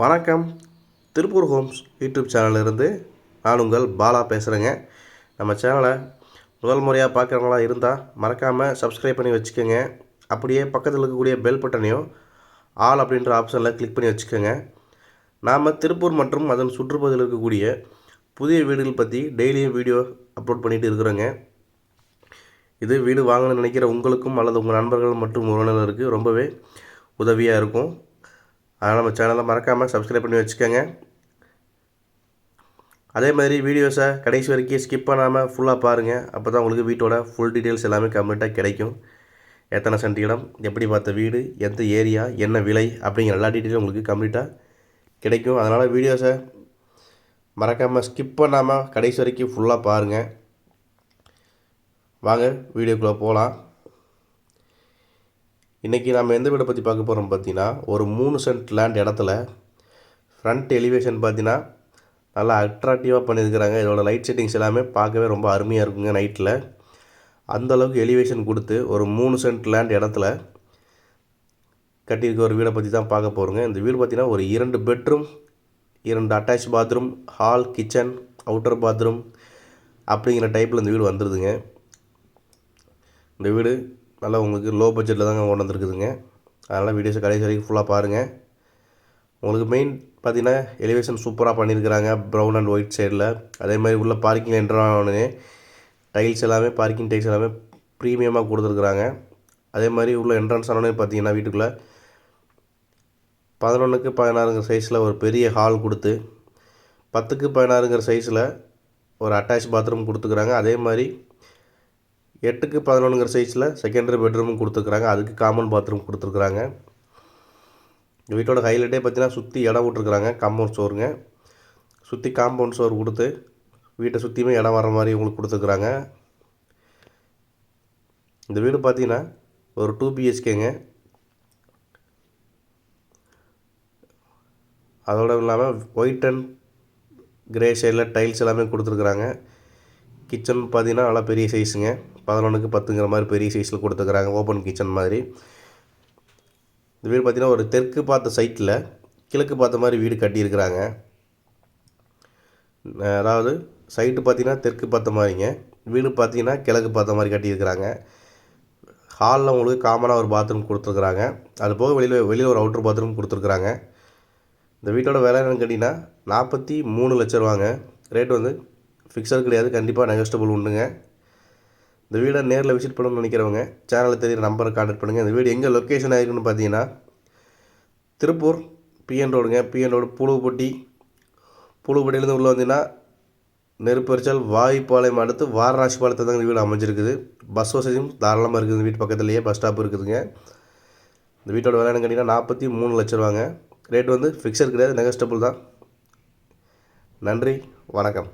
வணக்கம். Tiruppur Holmes YouTube சேனலிருந்து நான் உங்கள் பாலா பேசுகிறேங்க நம்ம சேனலை முதல் முறையாக பார்க்குறவங்களா இருந்தால் மறக்காமல் சப்ஸ்கிரைப் பண்ணி வச்சுக்கோங்க. அப்படியே பக்கத்தில் இருக்கக்கூடிய பெல் பட்டனையும் ஆல் அப்படின்ற ஆப்ஷனில் கிளிக் பண்ணி வச்சுக்கோங்க. நாம் திருப்பூர் மற்றும் அதன் சுற்றுப்பகுதியில் இருக்கக்கூடிய புதிய வீடுகள் பற்றி டெய்லியும் வீடியோ அப்லோட் பண்ணிகிட்டு இருக்கிறோங்க. இது வீடு வாங்கணும்னு நினைக்கிற உங்களுக்கும் அல்லது உங்கள் நண்பர்கள் மற்றும் உறவினர்களுக்கு ரொம்பவே உதவியாக இருக்கும். அதனால் நம்ம சேனலை மறக்காமல் சப்ஸ்கிரைப் பண்ணி வச்சுக்கோங்க. அதே மாதிரி வீடியோஸை கடைசி வரைக்கும் ஸ்கிப் பண்ணாமல் ஃபுல்லாக பாருங்கள் அப்போ தான் உங்களுக்கு வீட்டோட ஃபுல் டீட்டெயில்ஸ் எல்லாமே கம்ப்ளீட்டாக கிடைக்கும். எத்தனை சென்ட் இடம் எப்படி பார்த்த வீடு எந்த ஏரியா என்ன விலை அப்படிங்கிற எல்லா டீட்டெயிலும் உங்களுக்கு கம்ப்ளீட்டாக கிடைக்கும். அதனால் வீடியோஸை மறக்காமல் ஸ்கிப் பண்ணாமல் கடைசி வரைக்கும் ஃபுல்லாக பாருங்கள் வாங்க வீடியோக்குள்ளே போகலாம் இன்றைக்கி நம்ம எந்த வீடை பற்றி பார்க்க போகிறோம் பார்த்தீங்கன்னா ஒரு மூணு சென்ட் லேண்ட் இடத்துல ஃப்ரண்ட் எலிவேஷன் பார்த்தீங்கன்னா நல்லா அட்ராக்டிவாக பண்ணியிருக்கிறாங்க. இதோட லைட் செட்டிங்ஸ் எல்லாமே பார்க்கவே ரொம்ப அருமையாக இருக்குங்க நைட்டில் அந்தளவுக்கு எலிவேஷன் கொடுத்து ஒரு மூணு சென்ட் லேண்ட் இடத்துல கட்டியிருக்க ஒரு வீடை பற்றி தான் பார்க்க போகிறோங்க இந்த வீடு பார்த்திங்கன்னா ஒரு இரண்டு பெட்ரூம் இரண்டு attach bathroom hall kitchen outer bathroom அப்படிங்கிற டைப்பில் இந்த வீடு வந்துடுதுங்க இந்த வீடு நல்லா உங்களுக்கு லோ பட்ஜெட்டில் தாங்க கொண்டு வந்துருக்குதுங்க. அதனால் வீடியோஸை கடைசி வரைக்கும் ஃபுல்லாக பாருங்கள் உங்களுக்கு மெயின் பார்த்தீங்கன்னா எலிவேஷன் சூப்பராக பண்ணியிருக்கிறாங்க ப்ரௌன் அண்ட் ஒயிட் சைடில் அதே மாதிரி உள்ள பார்க்கிங் என்ட்ரானே டைல்ஸ் எல்லாமே பார்க்கிங் டைல்ஸ் எல்லாமே ப்ரீமியமாக கொடுத்துருக்குறாங்க. அதே மாதிரி உள்ள என்ட்ரன்ஸ் ஆனோடனே பார்த்தீங்கன்னா வீட்டுக்குள்ளே பதினொன்றுக்கு பதினாறுங்கிற சைஸில் ஒரு பெரிய ஹால் கொடுத்து பத்துக்கு பதினாறுங்கிற சைஸில் ஒரு அட்டாச் பாத்ரூம் கொடுத்துக்கிறாங்க. அதே மாதிரி எட்டுக்கு பதினொன்றுங்கிற சைஸில் செகண்டரி பெட்ரூமும் கொடுத்துருக்குறாங்க. அதுக்கு காமன் பாத்ரூம் கொடுத்துருக்குறாங்க. வீட்டோட ஹைலைட்டே பார்த்தீங்கன்னா சுற்றி இடம் விட்ருக்குறாங்க காம்பவுண்ட் சோறுங்க சுற்றி காம்பவுண்ட் சோறு கொடுத்து வீட்டை சுற்றியுமே இடம் வர மாதிரி உங்களுக்கு கொடுத்துருக்குறாங்க. இந்த வீடு பார்த்தீங்கன்னா ஒரு டூ பிஹெச்கேங்க அதோடு இல்லாமல் ஒயிட் அண்ட் கிரே ஷேடில் டைல்ஸ் எல்லாமே கொடுத்துருக்குறாங்க. கிச்சன் பார்த்தீங்கன்னா நல்லா பெரிய சைஸுங்க. பதினொன்றுக்கு பத்துங்கிற மாதிரி பெரிய சைஸில் கொடுத்துக்கிறாங்க. ஓப்பன் கிச்சன் மாதிரி. இந்த வீடு பார்த்திங்கன்னா ஒரு தெற்கு பார்த்த சைட்டில் கிழக்கு பார்த்த மாதிரி வீடு கட்டியிருக்கிறாங்க. அதாவது சைட்டு பார்த்திங்கன்னா தெற்கு பார்த்த மாதிரிங்க. வீடு பார்த்திங்கன்னா கிழக்கு பார்த்த மாதிரி கட்டியிருக்கிறாங்க. ஹாலில் உங்களுக்கு காமனாக ஒரு பாத்ரூம் கொடுத்துருக்குறாங்க. அது போக வெளியில் வெளியில் ஒரு அவுட்ரு பாத்ரூம் கொடுத்துருக்குறாங்க. இந்த வீட்டோட விலை என்னென்னு கேட்டிங்கன்னா நாற்பத்தி மூணு லட்ச ரூபாங்க. ரேட் வந்து ஃபிக்ஸட் கிடையாது. கண்டிப்பாக நெகஸ்டபுள் உண்டுங்க. இந்த வீடை நேரில் விசிட் பண்ணணும்னு நினைக்கிறவங்க சேனலில் தெரியுற நம்பரை கான்டாக்ட் பண்ணுங்கள் இந்த வீடு எங்கே லொக்கேஷன் ஆகிருக்குன்னு பார்த்தீங்கன்னா திருப்பூர் பிஎன் ரோடுங்க பிஎன் ரோடு புழுப்பட்டி புழுப்பட்டியிலேருந்து உள்ளே வந்தீங்கன்னா நெருப்பரிச்சல் வாய்ப்பாளையம் அடுத்து வாரணாசி பாலத்தை தான் இந்த வீடு அமைஞ்சிருக்குது. பஸ் வசதியும் தாராளமாக இருக்குது. இந்த வீட்டு பக்கத்துலேயே பஸ் ஸ்டாப் இருக்குதுங்க. இந்த வீட்டோட விலை கேட்டிங்கன்னா நாற்பத்தி மூணு லட்ச ரூபாங்க. ரேட் வந்து ஃபிக்ஸட் கிடையாது நெகஸ்டபுள் தான். நன்றி வணக்கம்.